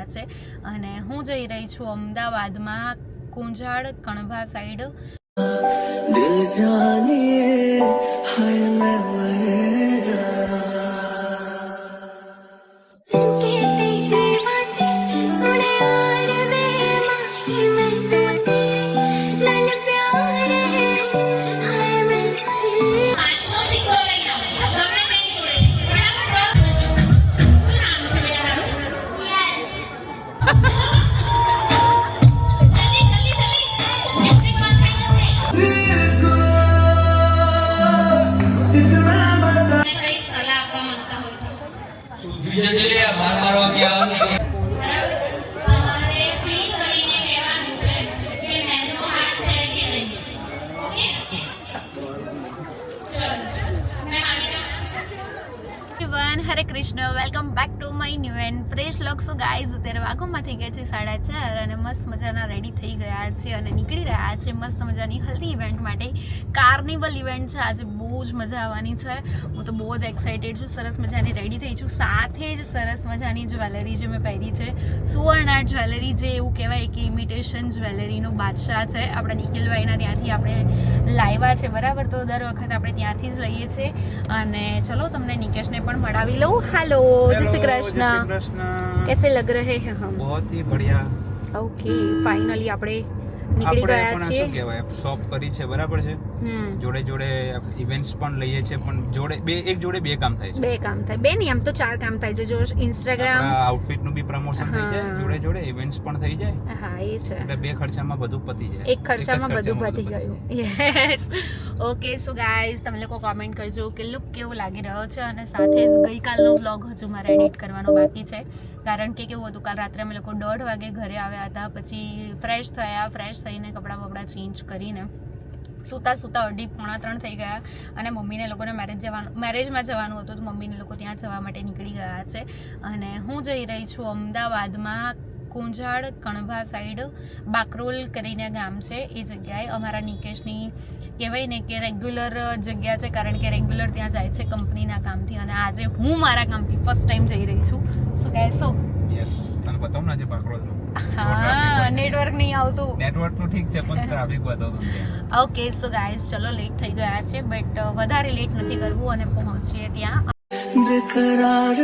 રહ્યા છે. અને હું જઈ રહી છું અમદાવાદમાં કુંજાળ કણભા સાઈડ દિલ જાનીએ, હાય મેં করছেন everyone Hare Krishna welcome back to my new and fresh vlog so guys અત્યારે વાઘોમાં થઈ ગયા છે સાડા ચાર અને મસ્ત મજાના રેડી થઈ ગયા છે અને નીકળી રહ્યા છે મસ્ત મજાની હલ્દી ઇવેન્ટ માટે. કાર્નિવલ ઇવેન્ટ છે. આજે બહુ જ મજા આવવાની છે. હું તો બહુ જ એક્સાઇટેડ છું. સરસ મજાની રેડી થઈ છું. સાથે જ સરસ મજાની જ્વેલરી જે મેં પહેરી છે. સુવર્ણ જ્વેલરી જે એવું કહેવાય કે ઇમિટેશન જ્વેલરીનો બાદશાહ છે. આપણા નિખિલભાઈના ત્યાંથી આપણે લાવ્યા છે. બરાબર? તો દર વખત આપણે ત્યાંથી જ લઈએ છીએ. અને ચલો, તમને નિકેશને પણ મળાવી લઉં હેલો જય શ્રી કૃષ્ણ कृष्ण कैसे लग रहे हैं हम बहुत ही बढ़िया ઓકે ફાઇનલી આપણે નીકળી ગયા છીએ શું કહેવાય શોપ કરી છે બરાબર છે? જોડે જોડે ઇવેન્ટ્સ પણ લઈએ છે પણ જોડે બે એક જોડે બે કામ થાય છે. બે કામ થાય. બે નહીં આમ તો ચાર કામ થાય છે. જો ઇન્સ્ટાગ્રામ આઉટફિટનું બી પ્રમોશન થઈ જાય જોડે જોડે ઇવેન્ટ્સ પણ થઈ જાય. હા એ છે. એટલે બે ખર્ચામાં બધું પતી જાય. એક ખર્ચામાં બધું પતી પતી ગયું યસ ઓકે સો ગાઈઝ તમે લોકો કોમેન્ટ કરજો કે લુક કેવો લાગી રહ્યો છે અને સાથે જ ગઈકાલનો વ્લોગ હજુ મારે એડિટ કરવાનો બાકી છે. કારણ કે કેવું હતું, કાલ રાત્રે અમે લોકો દોઢ વાગે ઘરે આવ્યા હતા, પછી ફ્રેશ થયા ફ્રેશ થઈને કપડાં બપડા ચેન્જ કરીને સૂતા સૂતા અઢી પોણા ત્રણ થઈ ગયા અને મમ્મીને લોકોને મેરેજ જવાનું મેરેજમાં જવાનું હતું તો મમ્મીને લોકો ત્યાં જવા માટે નીકળી ગયા છે. અને હું જઈ રહી છું અમદાવાદમાં કુંજાળ કણભા સાઈડ બાકરોલ કરીને ગામ છે. એ જગ્યાએ અમારા નિકેશની કહેવાય ને કે રેગ્યુલર જગ્યા છે કારણ કે રેગ્યુલર ત્યાં જાય છે કંપનીના કામથી. અને આજે હું મારા કામથી ફર્સ્ટ ટાઈમ જઈ રહી છું. શું કહેશો યસ તને બતાવું ને આજે બાકરોલ હા નેટવર્ક નહીં આવતું. નેટવર્ક તો ઠીક છે પણ ટ્રાફિક બતાવતો ઓકે સો ગાઈસ ચલો લેટ થઈ ગયા છે બટ વધારે લેટ નથી કરવું અને પહોંચીએ ત્યાં. બેકરાર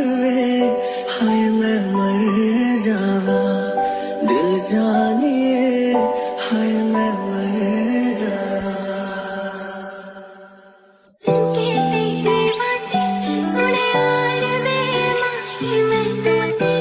Tuti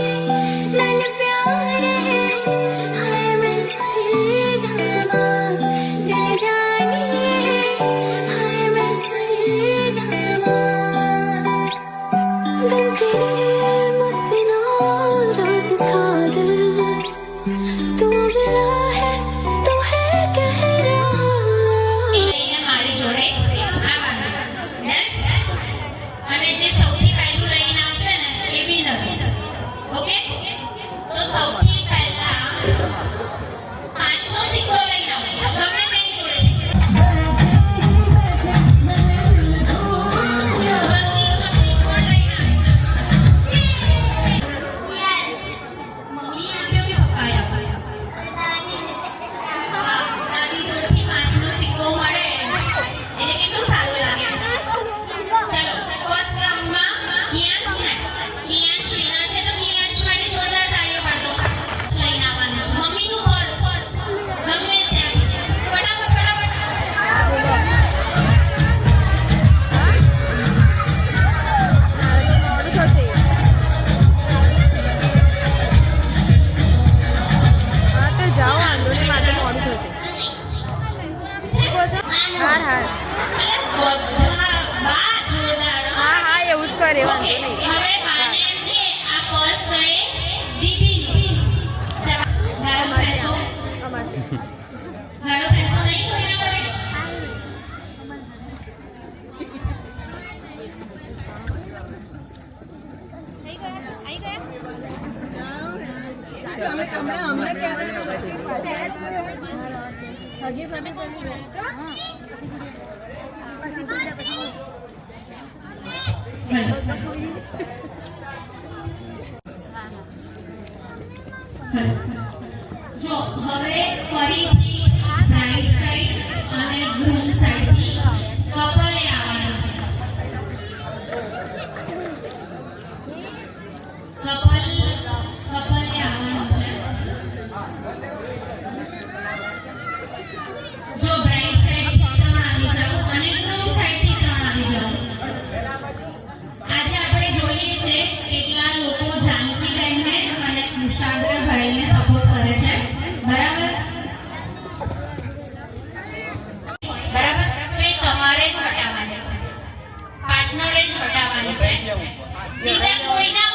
જો હવે ફરીથી બ્રાઇડ સાઈડ અને ગ્રૂમ સાઈડથી કપલે આવવાનું છે. કપલ બીજા કોઈના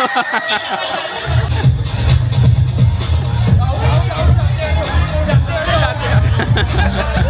Ha ha ha!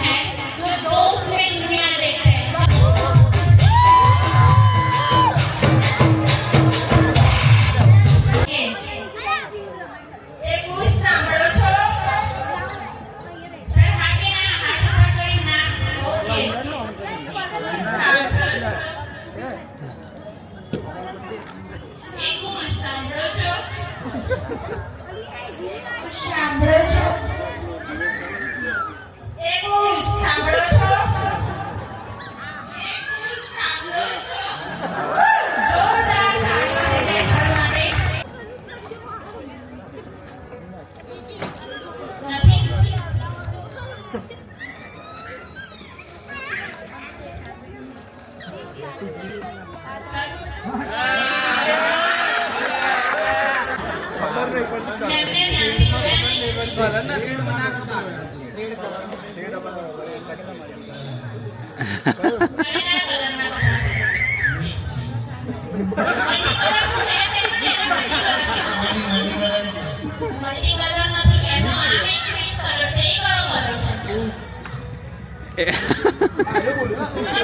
Puxa, Yeah.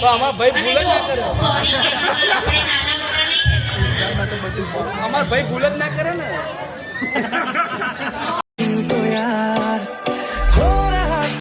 તો અમાર ભાઈ ભૂલ ના કરે. અમાર ભાઈ ભૂલ જ ના કરે ને.